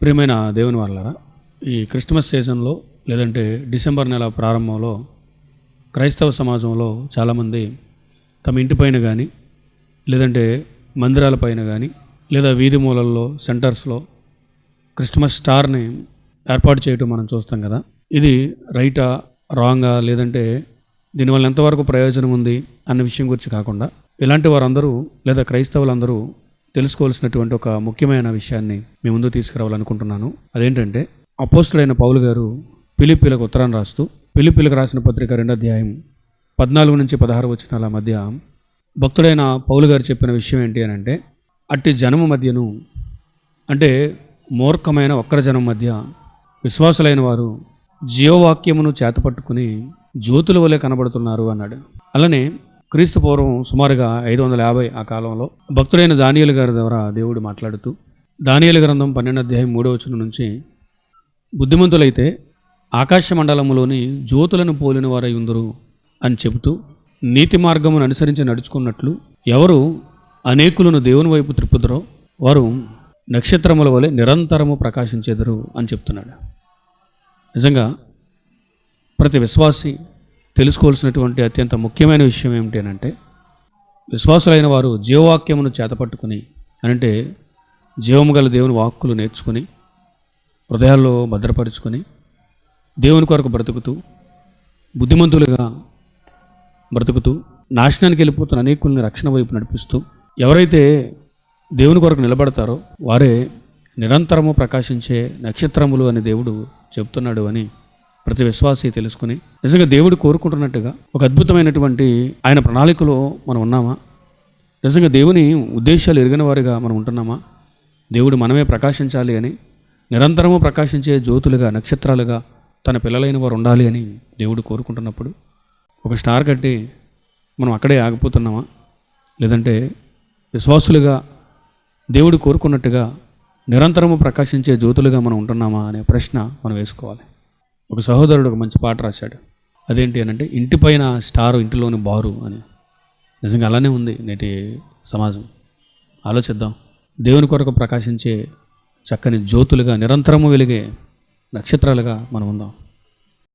ప్రియమైన దేవుని వాళ్ళరా ఈ క్రిస్మస్ సీజన్లో లేదంటే డిసెంబర్ నెల ప్రారంభంలో క్రైస్తవ సమాజంలో చాలామంది తమ ఇంటిపైన కానీ లేదంటే మందిరాలపైన కానీ లేదా వీధి మూలల్లో సెంటర్స్లో క్రిస్మస్ స్టార్ని ఏర్పాటు చేయటం మనం చూస్తాం కదా. ఇది రైటా రాంగా లేదంటే దీనివల్ల ఎంతవరకు ప్రయోజనం ఉంది అన్న విషయం గురించి కాకుండా ఇలాంటి వారందరూ లేదా క్రైస్తవులందరూ తెలుసుకోవాల్సినటువంటి ఒక ముఖ్యమైన విషయాన్ని మీ ముందు తీసుకురావాలనుకుంటున్నాను. అదేంటంటే అపోస్టుడైన పౌలు గారు పిలిపిలకు ఉత్తరాన్ని రాస్తూ పిలిపిలకు రాసిన పత్రిక రెండో అధ్యాయం పద్నాలుగు నుంచి పదహారు వచ్చినాల మధ్య భక్తుడైన పౌలు గారు చెప్పిన విషయం ఏంటి అని అంటే అట్టి జనము మధ్యను అంటే మూర్ఖమైన ఒక్కర జనం మధ్య విశ్వాసులైన వారు జీవవాక్యమును చేతపట్టుకుని జ్యోతుల వలె కనబడుతున్నారు అన్నాడు. అలానే క్రీస్తు పూర్వం సుమారుగా ఐదు వందల యాభై ఆ కాలంలో భక్తుడైన దానియలు గారి ద్వారా దేవుడు మాట్లాడుతూ దానియలు గ్రంథం పన్నెండు అధ్యాయం మూడో వచ్చిన నుంచి బుద్ధిమంతులైతే ఆకాశ మండలంలోని జ్యోతులను పోలిన వారై ఉందరు అని చెబుతూ నీతి మార్గమును అనుసరించి నడుచుకున్నట్లు ఎవరు అనేకులను దేవుని వైపు త్రిప్పుదరో వారు నక్షత్రముల వలె నిరంతరము ప్రకాశించెదరు అని చెప్తున్నాడు. నిజంగా ప్రతి విశ్వాసి తెలుసుకోవాల్సినటువంటి అత్యంత ముఖ్యమైన విషయం ఏమిటి అని అంటే విశ్వాసులైన వారు జీవవాక్యమును చేతపట్టుకుని అంటే జీవము గల దేవుని వాక్కులు నేర్చుకుని హృదయాల్లో భద్రపరుచుకొని దేవుని కొరకు బ్రతుకుతూ బుద్ధిమంతులుగా బ్రతుకుతూ నాశనానికి వెళ్ళిపోతున్న అనేకుల్ని రక్షణ వైపు నడిపిస్తూ ఎవరైతే దేవుని కొరకు నిలబడతారో వారే నిరంతరము ప్రకాశించే నక్షత్రములు అని దేవుడు చెప్తున్నాడు అని ప్రతి విశ్వాసి తెలుసుకుని. నిజంగా దేవుడు కోరుకుంటున్నట్టుగా ఒక అద్భుతమైనటువంటి ఆయన ప్రణాళికలో మనం ఉన్నామా? నిజంగా దేవుని ఉద్దేశాలు ఎరిగిన వారిగా మనం ఉంటున్నామా? దేవుడు మనమే ప్రకాశించాలి అని నిరంతరము ప్రకాశించే జ్యోతులుగా నక్షత్రాలుగా తన పిల్లలైన వారు ఉండాలి అని దేవుడు కోరుకుంటున్నప్పుడు ఒక స్టార్ కట్టి మనం అక్కడే ఆగిపోతున్నామా? లేదంటే విశ్వాసులుగా దేవుడు కోరుకున్నట్టుగా నిరంతరము ప్రకాశించే జ్యోతులుగా మనం ఉంటున్నామా అనే ప్రశ్న మనం వేసుకోవాలి. ఒక సహోదరుడు ఒక మంచి పాట రాశాడు. అదేంటి అని అంటే ఇంటిపైన స్టారు ఇంటిలోని బారు అని. నిజంగా అలానే ఉంది నేటి సమాజం. ఆలోచిద్దాం. దేవుని కొరకు ప్రకాశించే చక్కని జ్యోతులుగా నిరంతరము వెలిగే నక్షత్రాలుగా మనం ఉందాం.